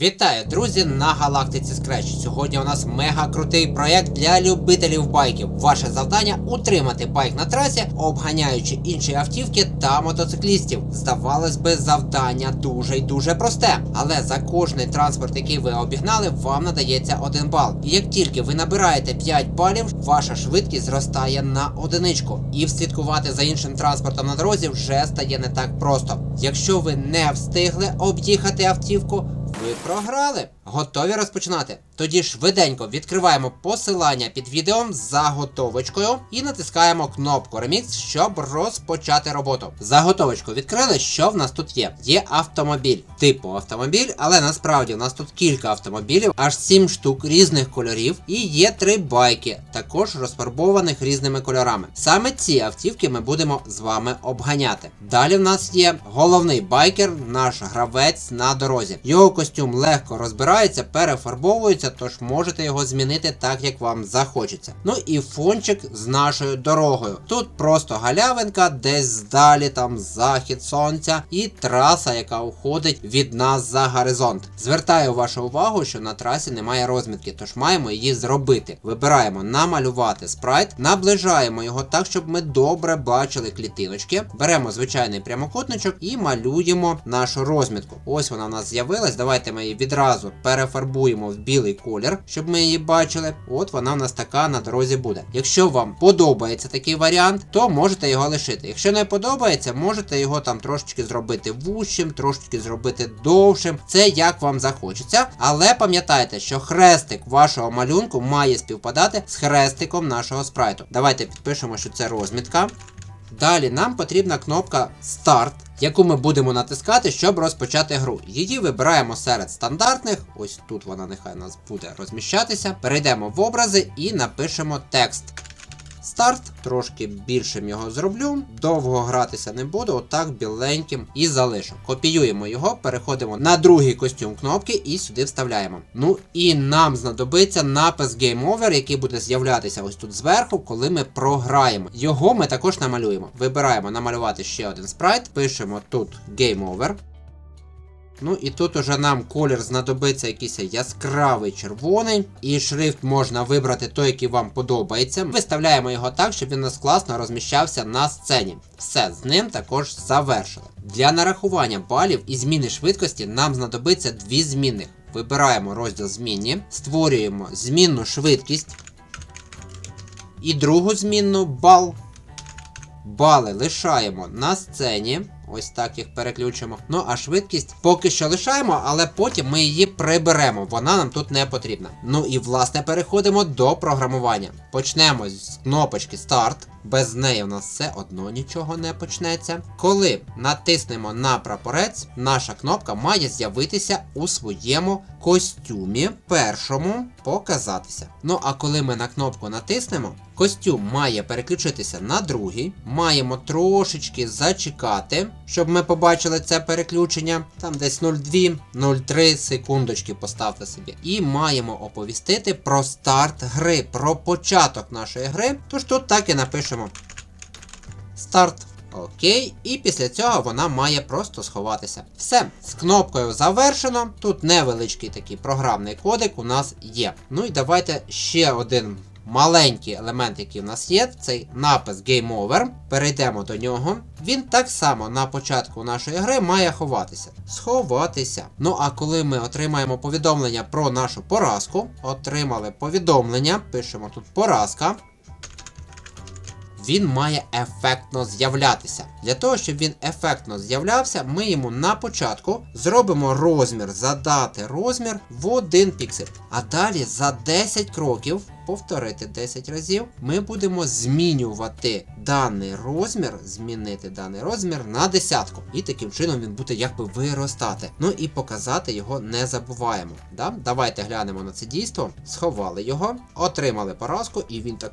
Вітаю, друзі, на галактиці Scratch. Сьогодні у нас мега крутий проєкт для любителів байків. Ваше завдання утримати байк на трасі, обганяючи інші автівки та мотоциклістів. Здавалось би, завдання дуже й дуже просте. Але за кожний транспорт, який ви обігнали, вам надається один бал. І як тільки ви набираєте 5 балів, ваша швидкість зростає на одиничку. І вслідкувати за іншим транспортом на дорозі вже стає не так просто. Якщо ви не встигли об'їхати автівку, ви програли. Готові розпочинати? Тоді швиденько відкриваємо посилання під відео з заготовочкою і натискаємо кнопку Remix, щоб розпочати роботу. Заготовочку відкрили. Що в нас тут є? Є автомобіль, типу автомобіль, але насправді у нас тут кілька автомобілів, аж 7 штук різних кольорів, і є три байки, також розфарбованих різними кольорами. Саме ці автівки ми будемо з вами обганяти. Далі в нас є головний байкер, наш гравець на дорозі. Його костюм легко розбирається, перефарбовується, тож можете його змінити так, як вам захочеться. Ну і фончик з нашою дорогою. Тут просто галявинка, десь здалі там захід сонця, і траса, яка уходить від нас за горизонт. Звертаю вашу увагу, що на трасі немає розмітки, тож маємо її зробити. Вибираємо намалювати спрайт, наближаємо його так, щоб ми добре бачили клітиночки. Беремо звичайний прямокутничок і малюємо нашу розмітку. Ось вона в нас з'явилась. Давайте ми її відразу перефарбуємо в білий колір, щоб ми її бачили. От вона в нас така на дорозі буде. Якщо вам подобається такий варіант, то можете його лишити. Якщо не подобається, можете його там трошечки зробити вущим, трошечки зробити довшим. Це як вам захочеться. Але пам'ятайте, що хрестик вашого малюнку має співпадати з хрестиком нашого спрайту. Давайте підпишемо, що це розмітка. Далі нам потрібна кнопка Старт, яку ми будемо натискати, щоб розпочати гру. Її вибираємо серед стандартних. Ось тут вона нехай нас буде розміщатися. Перейдемо в образи і напишемо текст. Старт, трошки більшим його зроблю. Довго гратися не буду, отак біленьким і залишу. Копіюємо його, переходимо на другий костюм кнопки і сюди вставляємо. Ну і нам знадобиться напис Game Over, який буде з'являтися ось тут зверху, коли ми програємо. Його ми також намалюємо. Вибираємо намалювати ще один спрайт, пишемо тут Game Over. Ну і тут уже нам колір знадобиться якийсь яскравий червоний, і шрифт можна вибрати той, який вам подобається. Виставляємо його так, щоб він у нас класно розміщався на сцені. Все, з ним також завершили. Для нарахування балів і зміни швидкості нам знадобиться дві змінних. Вибираємо розділ змінні, створюємо змінну швидкість і другу змінну бал. Бали лишаємо на сцені. Ось так їх переключимо. Ну а швидкість поки що лишаємо, але потім ми її приберемо. Вона нам тут не потрібна. Ну і власне переходимо до програмування. Почнемо з кнопочки Старт. Без неї в нас все одно нічого не почнеться. Коли натиснемо на прапорець, наша кнопка має з'явитися у своєму костюмі. Першому показатися. Ну а коли ми на кнопку натиснемо, костюм має переключитися на другий. Маємо трошечки зачекати, щоб ми побачили це переключення. Там десь 0,2-0,3 секундочки поставте собі. І маємо оповістити про старт гри, про початок нашої гри. Тож тут так і напишемо. Старт. Окей, і після цього вона має просто сховатися. Все, з кнопкою завершено. Тут невеличкий такий програмний кодик у нас є. Ну і давайте ще один маленький елемент, який у нас є, цей напис Game Over. Перейдемо до нього. Він так само на початку нашої гри має ховатися. Сховатися. Ну а коли ми отримаємо повідомлення про нашу поразку, отримали повідомлення, пишемо тут поразка він має ефектно з'являтися. Для того, щоб він ефектно з'являвся, ми йому на початку зробимо розмір, задати розмір в 1 піксель. А далі за 10 кроків, повторити 10 разів, ми будемо змінювати даний розмір, змінити даний розмір на десятку. І таким чином він буде якби виростати. Ну і показати його не забуваємо. Да? Давайте глянемо на це дійство. Сховали його, отримали поразку, і він так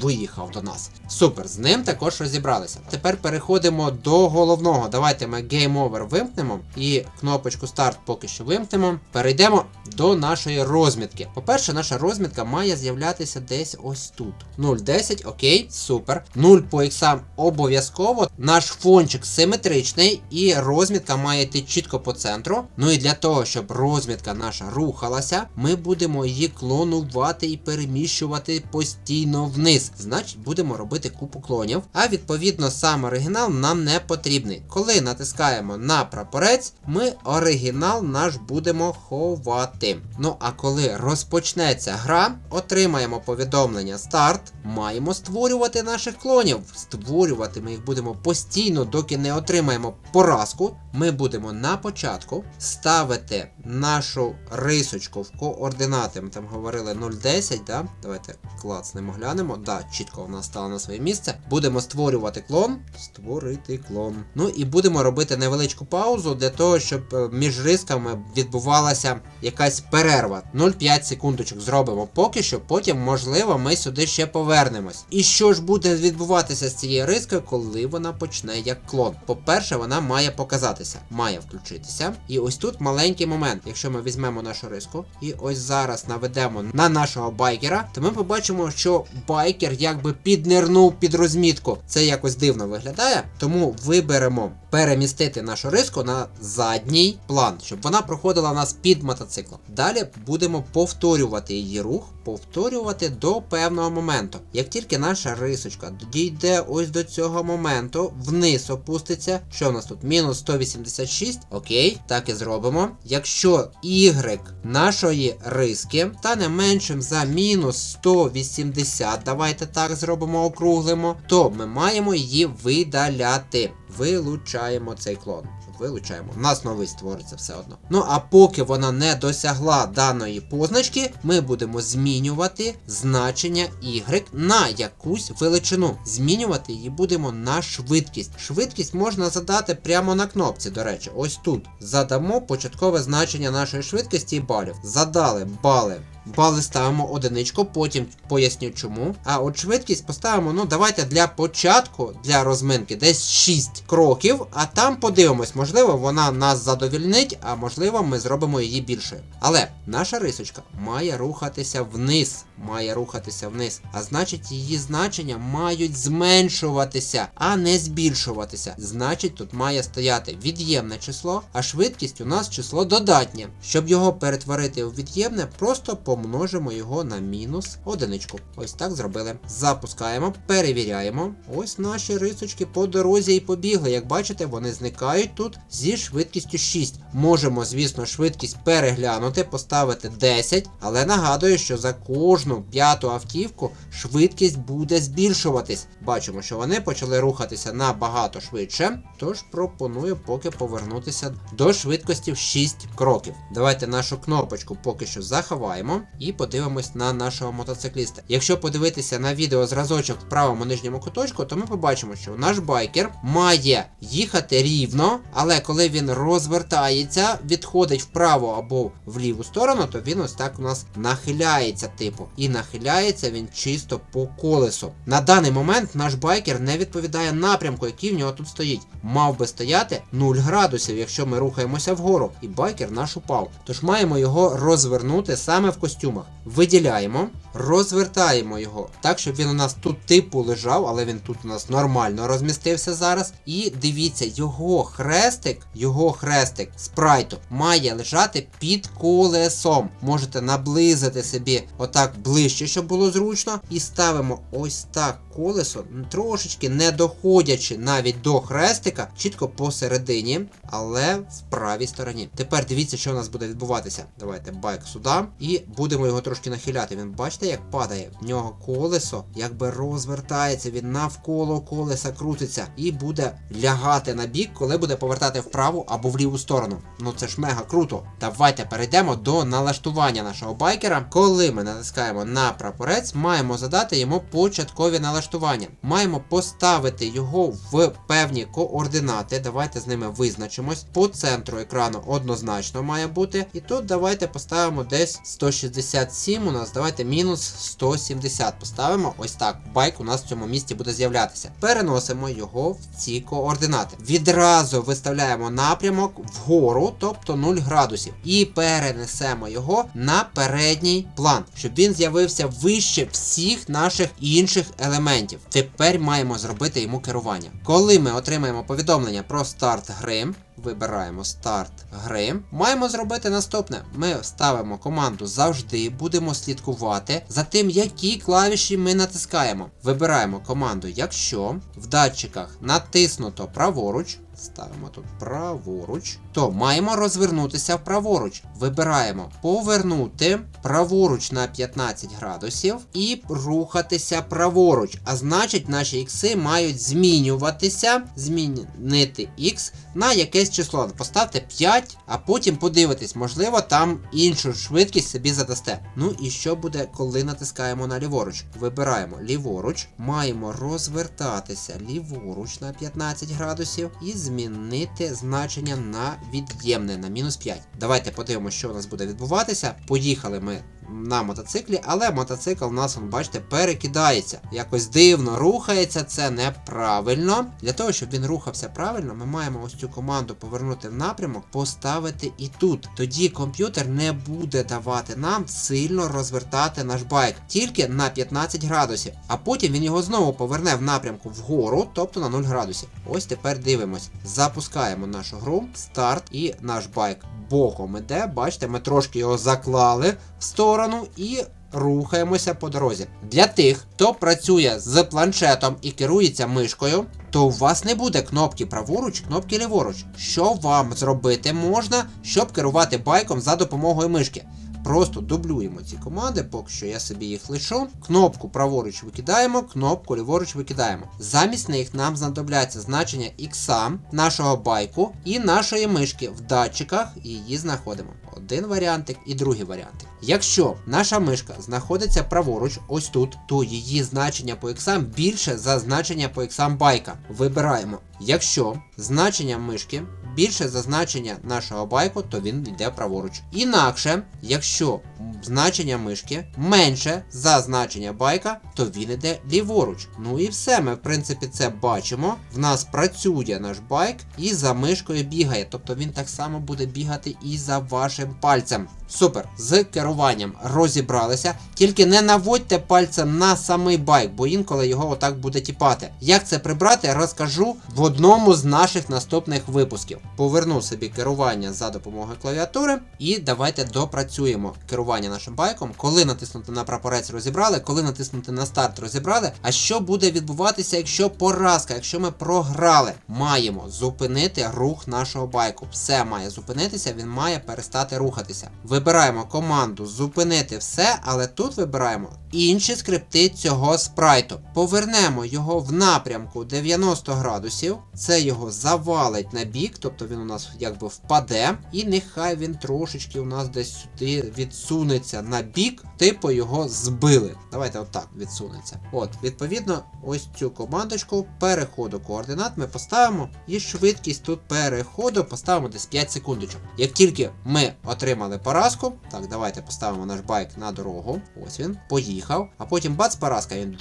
виїхав до нас. Супер, з ним також розібралися. Тепер переходимо до головного. Давайте ми Game Over вимкнемо і кнопочку Старт поки що вимкнемо. Перейдемо до нашої розмітки. По-перше, наша розмітка має з'являтися виявлятися десь ось тут. 0,10, окей, супер. 0 по іксам обов'язково. Наш фончик симетричний і розмітка має йти чітко по центру. Ну і для того, щоб розмітка наша рухалася, ми будемо її клонувати і переміщувати постійно вниз. Значить, будемо робити купу клонів. А відповідно, сам оригінал нам не потрібний. Коли натискаємо на прапорець, ми оригінал наш будемо ховати. Ну а коли розпочнеться гра, отримаємо повідомлення старт. Маємо створювати наших клонів. Створювати ми їх будемо постійно, доки не отримаємо поразку. Ми будемо на початку ставити нашу рисочку в координати. Ми там говорили 0,10, да? Давайте клацнемо, глянемо. Да, чітко вона стала на своє місце. Будемо створювати клон. Створити клон. Ну і будемо робити невеличку паузу для того, щоб е, між рисками відбувалася якась перерва. 0,5 секундочок зробимо поки що, потім, можливо, ми сюди ще повернемось. І що ж буде відбуватися з цією рискою, коли вона почне як клон? По-перше, вона має показатися, має включитися. І ось тут маленький момент. Якщо ми візьмемо нашу риску і ось зараз наведемо на нашого байкера, то ми побачимо, що байкер якби піднирнув під розмітку. Це якось дивно виглядає. Тому виберемо перемістити нашу риску на задній план, щоб вона проходила нас під мотоциклом. Далі будемо повторювати її рух, повторювати до певного моменту. Як тільки наша рисочка дійде ось до цього моменту, вниз опуститься. Що у нас тут? Мінус 186. Окей, так і зробимо. Якщо Y нашої риски стане меншим за мінус 180, давайте так зробимо, округлимо, то ми маємо її видаляти. Вилучаємо цей клон. Вилучаємо. У нас новий створиться все одно. Ну а поки вона не досягла даної позначки, ми будемо змінювати значення Y на якусь величину. Змінювати її будемо на швидкість. Швидкість можна задати прямо на кнопці, до речі, ось тут. Задамо початкове значення нашої швидкості і балів. Задали бали. Бали ставимо одиничку, потім поясню чому. А от швидкість поставимо, ну давайте для початку, для розминки, десь 6 кроків, а там подивимось, можливо, вона нас задовільнить, а можливо, ми зробимо її більшою. Але наша рисочка має рухатися вниз. Має рухатися вниз. А значить, її значення мають зменшуватися, а не збільшуватися. Значить, тут має стояти від'ємне число, а швидкість у нас число додатнє. Щоб його перетворити у від'ємне, просто помножимо його на мінус одиничку. Ось так зробили. Запускаємо, перевіряємо. Ось наші рисочки по дорозі і побігли. Як бачите, вони зникають тут зі швидкістю 6. Можемо, звісно, швидкість переглянути, поставити 10, але нагадую, що за кожну п'яту автівку швидкість буде збільшуватись. Бачимо, що вони почали рухатися набагато швидше. Тож пропоную поки повернутися до швидкості в 6 кроків. Давайте нашу кнопочку поки що заховаємо і подивимось на нашого мотоцикліста. Якщо подивитися на відео зразочок в правому нижньому куточку, то ми побачимо, що наш байкер має їхати рівно, але коли він розвертається, відходить вправо або в ліву сторону, то він ось так у нас нахиляється, типу. І нахиляється він чисто по колесу. На даний момент наш байкер не відповідає напрямку, який в нього тут стоїть. Мав би стояти 0 градусів, якщо ми рухаємося вгору, і байкер наш упав. Тож маємо його розвернути саме в костюмах. Виділяємо, розвертаємо його так, щоб він у нас тут типу лежав, але він тут у нас нормально розмістився зараз. І дивіться, його хрестик, його хрестик спрайту має лежати під колесом. Можете наблизити собі отак ближче, щоб було зручно. І ставимо ось так колесо, трошечки не доходячи навіть до хрестика, чітко посередині, але в правій стороні. Тепер дивіться, що у нас буде відбуватися. Давайте байк сюди. І будемо його трошки нахиляти. Він бачите, як падає? В нього колесо якби розвертається, він навколо колеса крутиться і буде лягати на бік, коли буде повертати вправу або в ліву сторону. Ну це ж мега круто. Давайте перейдемо до налаштування нашого байкера. Коли ми натискаємо на прапорець, маємо задати йому початкові налаштування. Маємо поставити його в певні координати. Давайте з ними визначимось. По центру екрану однозначно має бути. І тут давайте поставимо десь 167. 127 у нас, давайте мінус 170 поставимо. Ось так. Байк у нас в цьому місці буде з'являтися. Переносимо його в ці координати. Відразу виставляємо напрямок вгору, тобто 0 градусів. І перенесемо його на передній план, щоб він з'явився вище всіх наших інших елементів. Тепер маємо зробити йому керування. Коли ми отримаємо повідомлення про старт гри, Вибираємо старт гри. Маємо зробити наступне. Ми ставимо команду завжди, будемо слідкувати за тим, які клавіші ми натискаємо. Вибираємо команду, якщо в датчиках натиснуто праворуч. Ставимо тут праворуч, то маємо розвернутися праворуч. Вибираємо повернути праворуч на 15 градусів і рухатися праворуч. А значить, наші ікси мають змінюватися, змінити х на якесь число. Поставте 5, а потім подивитесь, можливо, там іншу швидкість собі задасте. Ну і що буде, коли натискаємо на ліворуч? Вибираємо ліворуч, маємо розвертатися ліворуч на 15 градусів і змінити значення на від'ємне на мінус 5. Давайте подивимося, що у нас буде відбуватися. Поїхали ми на мотоциклі, але мотоцикл у нас, бачите, перекидається. Якось дивно рухається, це неправильно. Для того, щоб він рухався правильно, ми маємо ось цю команду повернути в напрямок, поставити і тут. Тоді комп'ютер не буде давати нам сильно розвертати наш байк, тільки на 15 градусів. А потім він його знову поверне в напрямку вгору, тобто на 0 градусів. Ось тепер дивимось. Запускаємо нашу гру, старт, і наш байк боком іде. Бачите, ми трошки його заклали в сторону і. Рухаємося по дорозі. Для тих, хто працює з планшетом і керується мишкою, то у вас не буде кнопки праворуч, кнопки ліворуч. Що вам зробити можна, щоб керувати байком за допомогою мишки? Просто дублюємо ці команди, поки що я собі їх лишу. Кнопку праворуч викидаємо, кнопку ліворуч викидаємо. Замість них нам знадобляться значення ікса нашого байку і нашої мишки в датчиках і її знаходимо. Один варіантик і другий варіантик. Якщо наша мишка знаходиться праворуч, ось тут, то її значення по іксам більше за значення по іксам байка. Вибираємо. Якщо значення мишки більше за значення нашого байку, то він йде праворуч. Інакше, якщо значення мишки менше за значення байка, то він йде ліворуч. Ну і все, ми в принципі це бачимо. В нас працює наш байк і за мишкою бігає. Тобто він так само буде бігати і за вашим пальцем. Супер, з керуванням розібралися. Тільки не наводьте пальцем на самий байк, бо інколи його отак буде тіпати. Як це прибрати, розкажу в одному з наших наступних випусків. Поверну собі керування за допомогою клавіатури, і давайте допрацюємо керування нашим байком. Коли натиснути на прапорець розібрали, коли натиснути на старт розібрали. А що буде відбуватися, якщо поразка, якщо ми програли? Маємо зупинити рух нашого байку. Все має зупинитися, він має перестати рухатися. Вибираємо команду зупинити все, але тут вибираємо інші скрипти цього спрайту. Повернемо його в напрямку 90 градусів. Це його завалить на бік, тобто він у нас якби впаде. І нехай він трошечки у нас десь сюди відсунеться на бік, типу його збили. Давайте отак відсунеться. От, відповідно, ось цю командочку переходу координат ми поставимо. І швидкість тут переходу поставимо десь 5 секундочок. Як тільки ми отримали поразку, так, давайте поставимо наш байк на дорогу. Ось він, поїхав. А потім бац, поразка, він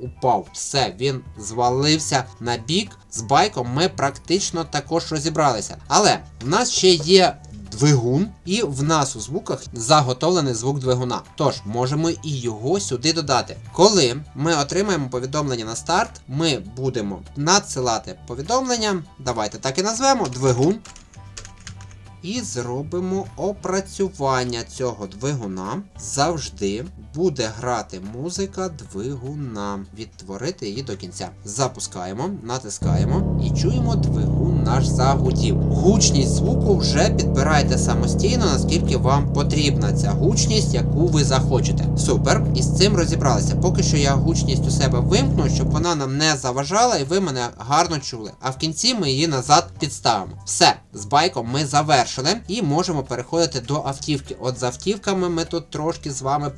упав. Все, він звалився на бік. З байком ми практично також розібралися. Але в нас ще є. Двигун, і в нас у звуках заготовлений звук двигуна. Тож можемо і його сюди додати. Коли ми отримаємо повідомлення на старт, ми будемо надсилати повідомлення. Давайте так і назвемо двигун. І зробимо опрацювання цього двигуна. Завжди буде грати музика двигуна. Відтворити її до кінця. Запускаємо, натискаємо і чуємо двигун наш загудів. Гучність звуку вже підбирайте самостійно, наскільки вам потрібна ця гучність, яку ви захочете. Супер. І з цим розібралися. Поки що я гучність у себе вимкну, щоб вона нам не заважала і ви мене гарно чули. А в кінці ми її назад підставимо. Все, з байком ми завершили і можемо переходити до автівки. От з автівками ми тут трошки з вами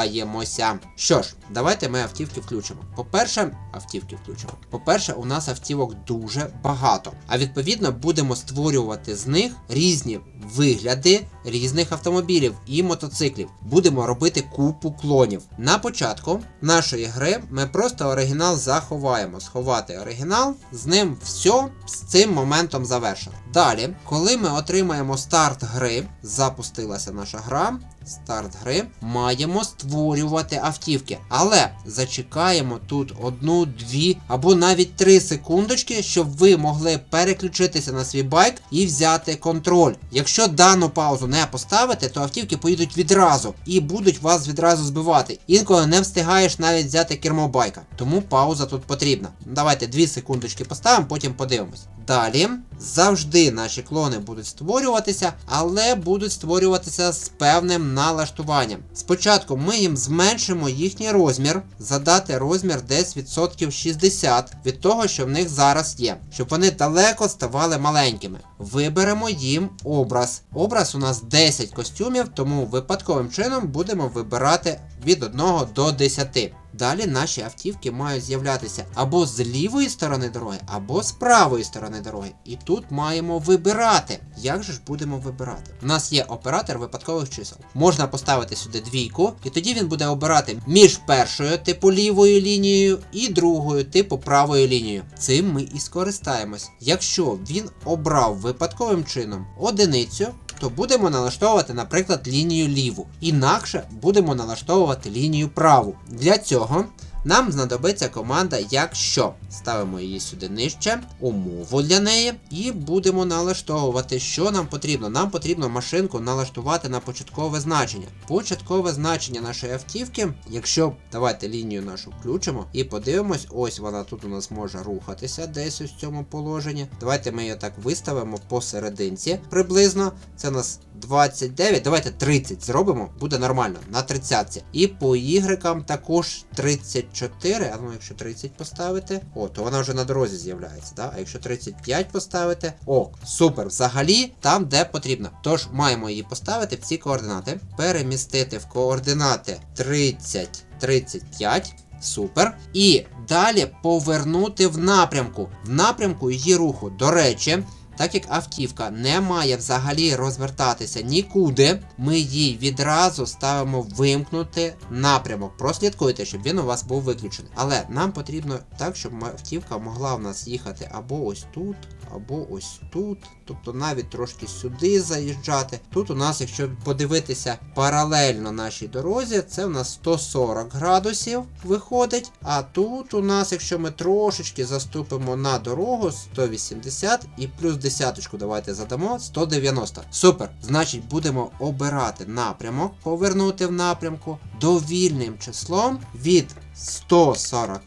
пограємося. Що ж, давайте ми автівки включимо. По-перше, автівки включимо. По-перше, у нас автівок дуже багато. А відповідно будемо створювати з них різні вигляди різних автомобілів і мотоциклів. Будемо робити купу клонів. На початку нашої гри ми просто оригінал заховаємо. Сховати оригінал, з ним все з цим моментом завершено. Далі, коли ми отримаємо старт гри, запустилася наша гра. Старт гри маємо створювати автівки, але зачекаємо тут одну, дві або навіть три секундочки, щоб ви могли переключитися на свій байк і взяти контроль. Якщо дану паузу не поставити, то автівки поїдуть відразу і будуть вас відразу збивати. Інколи не встигаєш навіть взяти кермо байка. Тому пауза тут потрібна. Давайте дві секундочки поставимо, потім подивимось. Далі завжди наші клони будуть створюватися, але будуть створюватися з певним налаштуванням. Спочатку ми їм зменшимо їхній розмір, задати розмір десь відсотків 60 від того, що в них зараз є, щоб вони далеко ставали маленькими. Виберемо їм образ. Образ у нас 10 костюмів, тому випадковим чином будемо вибирати від 1 до 10. Далі наші автівки мають з'являтися або з лівої сторони дороги, або з правої сторони дороги. І тут маємо вибирати. Як же ж будемо вибирати? У нас є оператор випадкових чисел. Можна поставити сюди двійку, і тоді він буде обирати між першою типу лівою лінією і другою типу правою лінією. Цим ми і скористаємось. Якщо він обрав випадковим чином одиницю, то будемо налаштовувати, наприклад, лінію ліву. Інакше будемо налаштовувати лінію праву. Для цього нам знадобиться команда якщо. Ставимо її сюди нижче, умову для неї, і будемо налаштовувати, що нам потрібно. Нам потрібно машинку налаштувати на початкове значення. Початкове значення нашої автівки, якщо давайте лінію нашу включимо і подивимось, ось вона тут у нас може рухатися десь ось в цьому положенні. Давайте ми її так виставимо посерединці приблизно. Це у нас 29, давайте 30 зробимо, буде нормально, на 30. І по Y також 34, а ну якщо 30 поставити, о, то вона вже на дорозі з'являється, да? а якщо 35 поставити, о, супер, взагалі там, де потрібно. Тож маємо її поставити в ці координати, перемістити в координати 30, 35. Супер. І далі повернути в напрямку. В напрямку її руху. До речі, так як автівка не має взагалі розвертатися нікуди, ми їй відразу ставимо вимкнути напрямок. Прослідкуйте, щоб він у вас був виключений. Але нам потрібно так, щоб автівка могла в нас їхати або ось тут, або ось тут. Тобто навіть трошки сюди заїжджати. Тут у нас, якщо подивитися паралельно нашій дорозі, це в нас 140 градусів виходить. А тут у нас, якщо ми трошечки заступимо на дорогу, 180 і плюс десяточку давайте задамо 190. Супер! Значить, будемо обирати напрямок, повернути в напрямку довільним числом від 140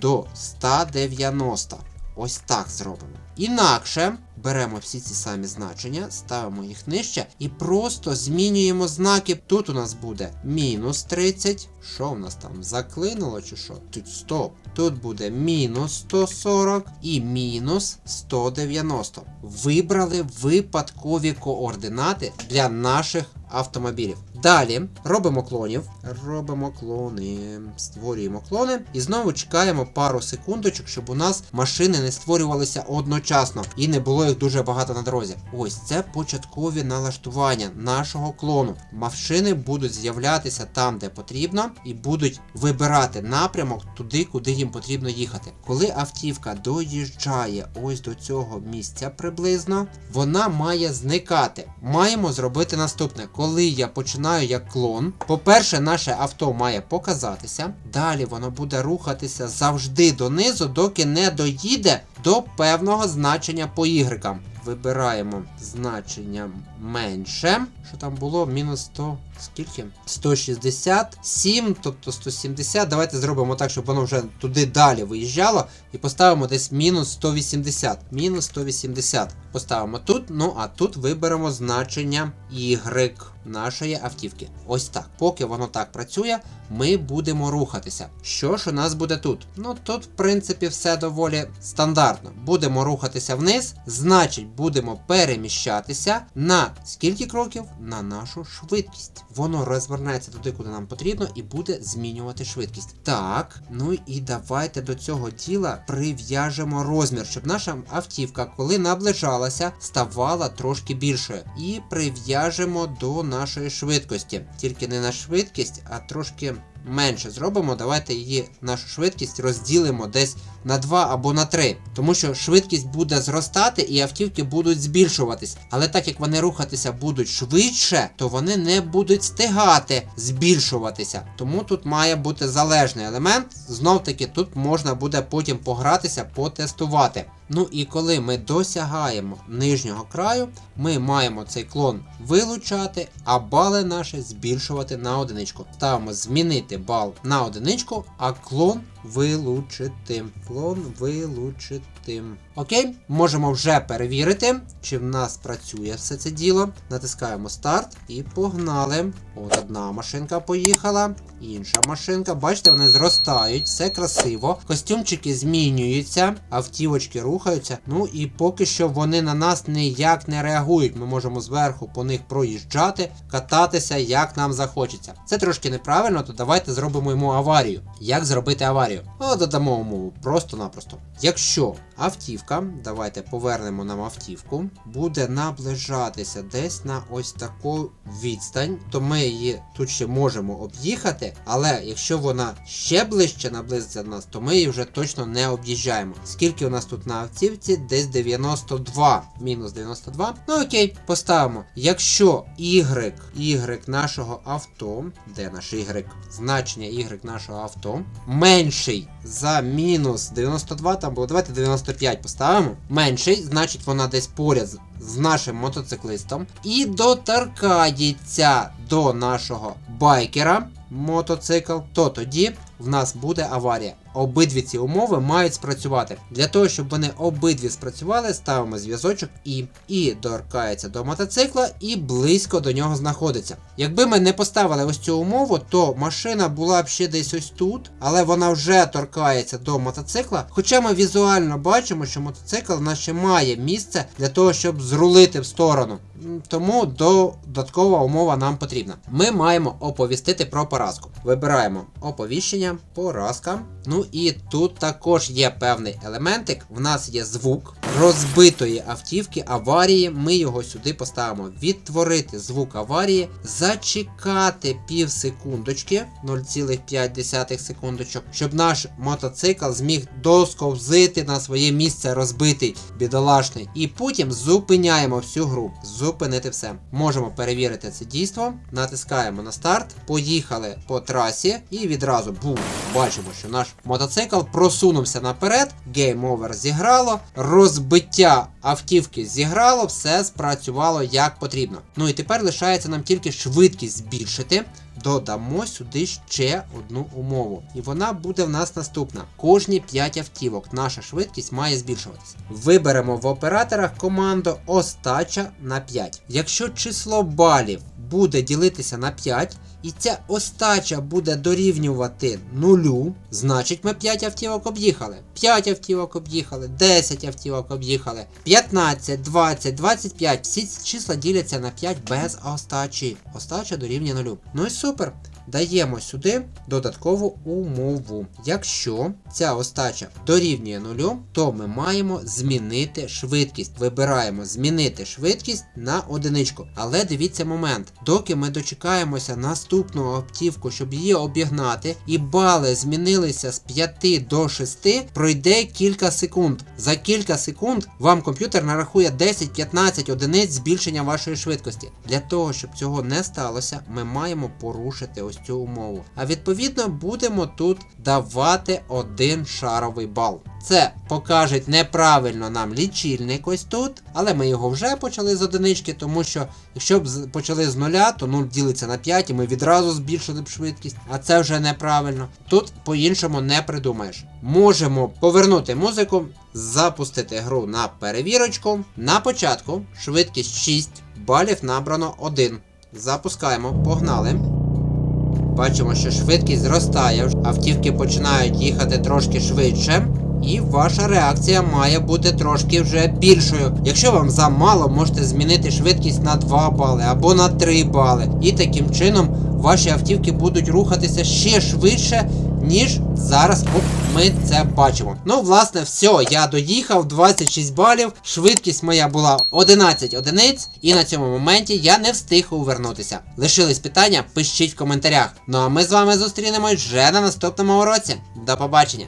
до 190. Ось так зробимо. Інакше беремо всі ці самі значення, ставимо їх нижче і просто змінюємо знаки. Тут у нас буде мінус 30. Що в нас там? Заклинуло чи що? Тут стоп. Тут буде мінус 140 і мінус 190. Вибрали випадкові координати для наших автомобілів. Далі робимо клонів. Робимо клони, створюємо клони і знову чекаємо пару секундочок, щоб у нас машини не створювалися одночасно і не було їх дуже багато на дорозі. Ось це початкові налаштування нашого клону. Машини будуть з'являтися там, де потрібно, і будуть вибирати напрямок туди, куди їм потрібно їхати. Коли автівка доїжджає ось до цього місця приблизно, вона має зникати. Маємо зробити наступне. Коли я починаю як клон, по-перше, наше авто має показатися. Далі воно буде рухатися завжди донизу, доки не доїде до певного значення по Y. Вибираємо значення менше. Що там було? Мінус 100. Скільки? 167, тобто 170. Давайте зробимо так, щоб воно вже туди далі виїжджало. І поставимо десь мінус 180. Мінус 180. Поставимо тут. Ну а тут виберемо значення Y нашої автівки. Ось так. Поки воно так працює, ми будемо рухатися. Що ж у нас буде тут? Ну тут, в принципі, все доволі стандартно. Будемо рухатися вниз, значить, будемо переміщатися на скільки кроків? На нашу швидкість. Воно розвернеться туди, куди нам потрібно, і буде змінювати швидкість. Так, ну і давайте до цього діла прив'яжемо розмір, щоб наша автівка, коли наближалася, ставала трошки більшою. І прив'яжемо до нашої швидкості. Тільки не на швидкість, а трошки менше зробимо. Давайте її нашу швидкість розділимо десь на 2 або на 3. Тому що швидкість буде зростати і автівки будуть збільшуватись. Але так як вони рухатися будуть швидше, то вони не будуть встигати збільшуватися. Тому тут має бути залежний елемент. Знов таки тут можна буде потім погратися, потестувати. Ну і коли ми досягаємо нижнього краю, ми маємо цей клон вилучати, а бали наші збільшувати на одиничку. Ставимо змінити бал на одиничку, а клон вилучити. Клон вилучити. Окей, можемо вже перевірити, чи в нас працює все це діло. Натискаємо старт і погнали. От одна машинка поїхала, інша машинка. Бачите, вони зростають, все красиво. Костюмчики змінюються, автівочки рухаються. Ну і поки що вони на нас ніяк не реагують. Ми можемо зверху по них проїжджати, кататися, як нам захочеться. Це трошки неправильно, то давайте зробимо йому аварію. Як зробити аварію? О, додамо умову просто-напросто. Якщо автівка, давайте повернемо нам автівку, буде наближатися десь на ось таку відстань, то ми її тут ще можемо об'їхати, але якщо вона ще ближче наблизиться до нас, то ми її вже точно не об'їжджаємо. Скільки у нас тут на автівці? Десь 92. Мінус 92. Ну окей, поставимо. Якщо Y, Y нашого авто, де наш Y? Значення Y нашого авто менший за мінус 92, там було давайте 95 поставимо. Менший, значить вона десь поряд з- нашим мотоциклистом. І доторкається до нашого байкера мотоцикл, то тоді в нас буде аварія. Обидві ці умови мають спрацювати. Для того, щоб вони обидві спрацювали, ставимо зв'язочок і і торкається до мотоцикла і близько до нього знаходиться. Якби ми не поставили ось цю умову, то машина була б ще десь ось тут, але вона вже торкається до мотоцикла. Хоча ми візуально бачимо, що мотоцикл в нас ще має місце для того, щоб зрулити в сторону. Тому додаткова умова нам потрібна. Ми маємо оповістити про поразку. Вибираємо оповіщення, поразка. Ну і тут також є певний елементик. В нас є звук розбитої автівки аварії. Ми його сюди поставимо. Відтворити звук аварії, зачекати пів секундочки, 0,5 секундочок, щоб наш мотоцикл зміг досковзити на своє місце розбитий, бідолашний. І потім зупиняємо всю гру. Зупинити все. Можемо перевірити це дійство. Натискаємо на старт. Поїхали по трасі і відразу бум. Бачимо, що наш мотоцикл просунувся наперед. Over зіграло. Розбиття автівки зіграло, все спрацювало як потрібно. Ну і тепер лишається нам тільки швидкість збільшити. Додамо сюди ще одну умову. І вона буде в нас наступна. Кожні 5 автівок наша швидкість має збільшуватися. Виберемо в операторах команду остача на 5. Якщо число балів буде ділитися на 5, і ця остача буде дорівнювати 0, значить ми 5 автівок об'їхали. 5 автівок об'їхали, 10 автівок об'їхали, 15, 20, 25. Всі ці числа діляться на 5 без остачі. Остача дорівнює 0. Ну і супер. Даємо сюди додаткову умову. Якщо ця остача дорівнює нулю, то ми маємо змінити швидкість. Вибираємо змінити швидкість на одиничку. Але дивіться момент, доки ми дочекаємося наступну автівку, щоб її обігнати, і бали змінилися з 5 до 6, пройде кілька секунд. За кілька секунд вам комп'ютер нарахує 10-15 одиниць збільшення вашої швидкості. Для того, щоб цього не сталося, ми маємо порушити ось цю умову. А відповідно будемо тут давати один шаровий бал. Це покажуть неправильно нам лічильник ось тут, але ми його вже почали з одинички, тому що якщо б почали з нуля, то 0 ділиться на 5 і ми відразу збільшили б швидкість, а це вже неправильно. Тут по-іншому не придумаєш. Можемо повернути музику, запустити гру на перевірочку. На початку швидкість 6, балів набрано 1. Запускаємо, погнали. Бачимо, що швидкість зростає, автівки починають їхати трошки швидше. і ваша реакція має бути трошки вже більшою. Якщо вам замало, можете змінити швидкість на 2 бали або на 3 бали. І таким чином ваші автівки будуть рухатися ще швидше, ніж зараз от ми це бачимо. Ну, власне, все, я доїхав 26 балів, швидкість моя була 11 одиниць, і на цьому моменті я не встиг увернутися. Лишились питання, пишіть в коментарях. Ну а ми з вами зустрінемось вже на наступному уроці. До побачення!